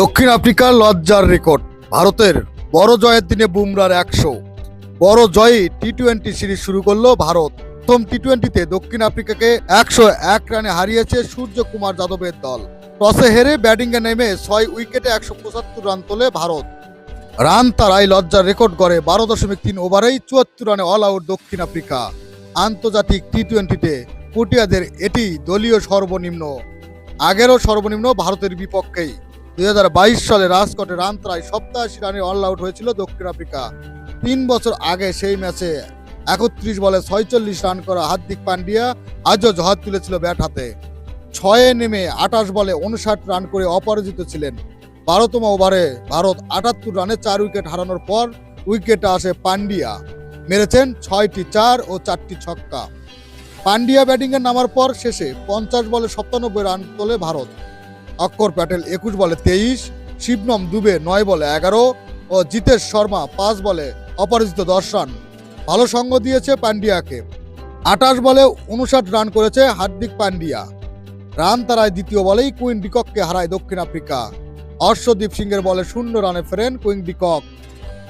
দক্ষিণ আফ্রিকার লজ্জার রেকর্ড, ভারতের বড় জয়ের দিনে বুমরার একশো বড় জয়ে টি টোয়েন্টি সিরিজ শুরু করল ভারত। প্রথম টি টোয়েন্টিতে দক্ষিণ আফ্রিকাকে একশো এক রানে হারিয়েছে সূর্যকুমার যাদবের দল। টসে হেরে ব্যাটিংয়ে নেমে ছয় উইকেটে একশো পঁচাত্তর রান তোলে ভারত। রান তারাই লজ্জার রেকর্ড করে বারো দশমিক তিন ওভারেই চুয়াত্তর রানে অল আউট দক্ষিণ আফ্রিকা। আন্তর্জাতিক টি টোয়েন্টিতে পটিয়াদের এটি দলীয় সর্বনিম্ন। আগেরও সর্বনিম্ন ভারতের বিপক্ষেই। দুই হাজার বাইশ সালে রাজকোটে রান তারাই সপ্তাশি রানে অল আউট হয়েছিল দক্ষিণ আফ্রিকা। তিন বছর আগে সেই ম্যাচে একত্রিশ বলে ছয়চল্লিশ রান করা হার্দিক পান্ডিয়া আজও জহার তুলেছিল ব্যাট হাতে। ছয়ে নেমে আঠাশ বলে উনষাট রান করে অপরাজিত ছিলেন। বারোতম ওভারে ভারত আটাত্তর রানে চার উইকেট হারানোর পর উইকেটে আসে পান্ডিয়া। মেরেছেন ছয়টি চার ও চারটি ছক্কা। পান্ডিয়া ব্যাটিংয়ে নামার পর শেষে পঞ্চাশ বলে সপ্তানব্বই রান তোলে ভারত। অক্ষর প্যাটেল একুশ বলে তেইশ, শিবনম দুবে নয় বলে এগারো ও জিতেশ শর্মা পাঁচ বলে অপরাজিত দশ রান। ভালো সঙ্গ দিয়েছে পান্ডিয়াকে। আটাশ বলে উনষাট রান করেছে হার্দিক পান্ডিয়া। রান তারায় দ্বিতীয় বলেই কুইন ডিকককে হারায় দক্ষিণ আফ্রিকা। অর্শদীপ সিংয়ের বলে শূন্য রানে ফেরেন কুইন ডিকক।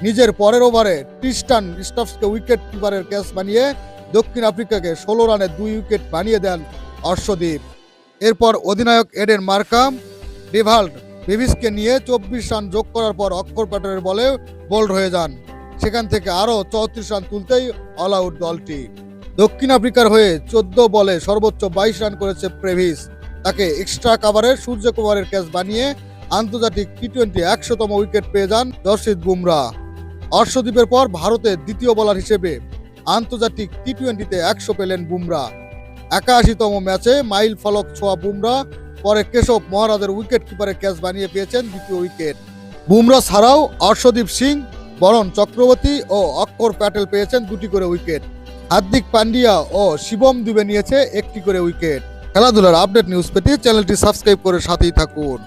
নিজের পরের ওভারে ট্রিস্টান স্টফসকে উইকেট কিপারের ক্যাচ বানিয়ে দক্ষিণ আফ্রিকাকে ষোলো রানে দুই উইকেট বানিয়ে দেন অর্শদীপ। এরপর অধিনায়ক এডেন মার্কাম ডেভাল্ড ডেভিসকে নিয়ে চব্বিশ রান যোগ করার পর অক্ষর প্যাটারের বলে বোল্ড হয়ে যান। সেখান থেকে আরও চৌত্রিশ রান তুলতেই অল আউট দলটি। দক্ষিণ আফ্রিকার হয়ে চোদ্দ বলে সর্বোচ্চ বাইশ রান করেছে প্রেভিস। তাকে এক্সট্রা কাভারের সূর্যকুমারের ক্যাচ বানিয়ে আন্তর্জাতিক টি টোয়েন্টি একশোতম উইকেট পেয়ে যান জসিদ বুমরা। অর্শদ্বীপের পর ভারতের দ্বিতীয় বোলার হিসেবে আন্তর্জাতিক টি টোয়েন্টিতে একশো পেলেন বুমরা। একাশিতম ম্যাচে মাইল ফলক ছোঁয়া বুমরা, পরে কেশব মহারাজের উইকেট কিপারে ক্যাচ বানিয়ে পেয়েছেন দ্বিতীয় উইকেট। বুমরা ছাড়াও অর্শদীপ সিং, বরণ চক্রবর্তী ও অক্ষর প্যাটেল পেয়েছেন দুটি করে উইকেট। হার্দিক পান্ডিয়া ও শিবম দুবে নিয়েছে একটি করে উইকেট। খেলাধুলার আপডেট নিউজ পেতে চ্যানেলটি সাবস্ক্রাইব করে সাথেই থাকুন।